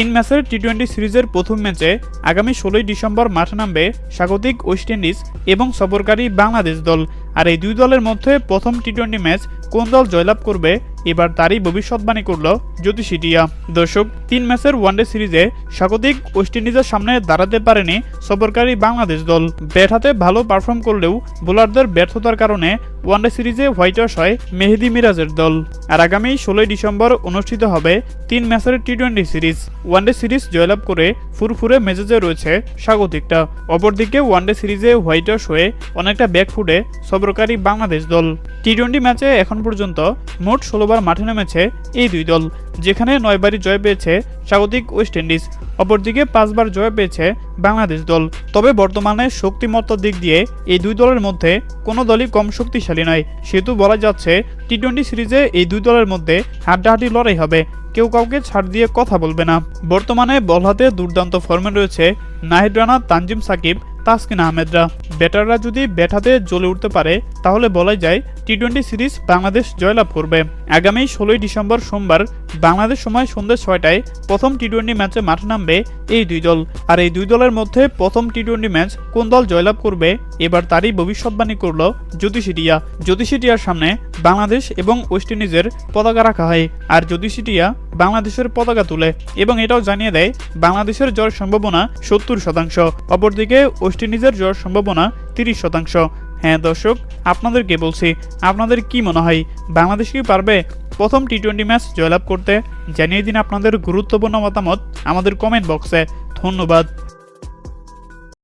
তিন ম্যাচের T twenty সিরিজের প্রথম ম্যাচে আগামী ষোলোই ডিসেম্বর মাঠে নামবে স্বাগতিক ওয়েস্ট ইন্ডিজ এবং সফরকারী বাংলাদেশ দল। আর এই দুই দলের মধ্যে প্রথম টি টোয়েন্টি ম্যাচ কোন দল জয়লাভ করবে এবার তারই ভবিষ্যৎবাণী করল জ্যোতিষিটিয়া। দর্শক, তিন ম্যাচের ওয়ানডে সিরিজে স্বাগতিক ওয়েস্ট ইন্ডিজের সামনে দাঁড়াতে পারেনি সফরকারী বাংলাদেশ দল। ব্যাট হাতে ভালো পারফর্ম করলেও বোলারদের ব্যর্থতার কারণে ওয়ানডে সিরিজে হোয়াইট ওয়াশ হয় মেহেদি মিরাজের দল। আর আগামী ষোলোই ডিসেম্বর অনুষ্ঠিত হবে তিন ম্যাচের T twenty series. One day series জয়লাভ করে ফুরফুরে মেজাজে রয়েছে স্বাগতিকটা। অপরদিকে ওয়ানডে সিরিজে হোয়াইট ওয়াশ হয়ে অনেকটা ব্যাকফুটে সফরকারী বাংলাদেশ দল। টি টোয়েন্টি ম্যাচে এখন পর্যন্ত মোট ষোলোবার মাঠে নেমেছে এই দুই দল, যেখানে নয়বারই জয় পেয়েছে স্বাগতিক ওয়েস্ট ইন্ডিজ। অপরদিকে পাঁচবার জয় পেয়েছে বাংলাদেশ দল। তবে বর্তমানে শক্তিমত্তার দিক দিয়ে এই দুই দলের মধ্যে কোনো দলই কম শক্তিশালী নয়। সেহেতু বলা যাচ্ছে টি টোয়েন্টি সিরিজে এই দুই দলের মধ্যে হাড্ডাহাড্ডি লড়াই হবে। কেউ কাউকে ছাড় দিয়ে কথা বলবে না। বর্তমানে বল হাতে দুর্দান্ত ফর্মে রয়েছে নাহিদ রানা, তানজিম সাকিব তাসকিন আহমেদরা। ব্যাটাররা যদি ব্যাট হাতে জ্বলে উঠতে পারে, তাহলে বলাই যায় টি টোয়েন্টি সিরিজ বাংলাদেশ জয়লাভ করবে। আগামী ষোলোই ডিসেম্বর সোমবার বাংলাদেশ সময় সন্ধ্যে ছয়টায় প্রথম টি টোয়েন্টি ম্যাচে মাঠে নামবে এই দুই দল। আর এই দুই দলের মধ্যে প্রথম টি টোয়েন্টি ম্যাচ কোন দল জয়লাভ করবে, এবার তারই ভবিষ্যৎবাণী করল জ্যোতিষিটিয়া জ্যোতিষিটিয়ার সামনে বাংলাদেশ এবং ওয়েস্ট ইন্ডিজের পতাকা রাখা হয়। আর জ্যোতিষিটিয়া বাংলাদেশের পতাকা তুলে এবং এটাও জানিয়ে দেয়, বাংলাদেশের জয়ের সম্ভাবনা সত্তর শতাংশ, অপরদিকে ওয়েস্ট ইন্ডিজের জয়ের সম্ভাবনা তিরিশ শতাংশ। হ্যাঁ দর্শক, আপনাদেরকে বলছি, আপনাদের কি মনে হয়, বাংলাদেশ কি পারবে প্রথম টি টোয়েন্টি ম্যাচ জয়লাভ করতে জানিয়ে দিন আপনাদের গুরুত্বপূর্ণ মতামত আমাদের কমেন্ট বক্সে ধন্যবাদ।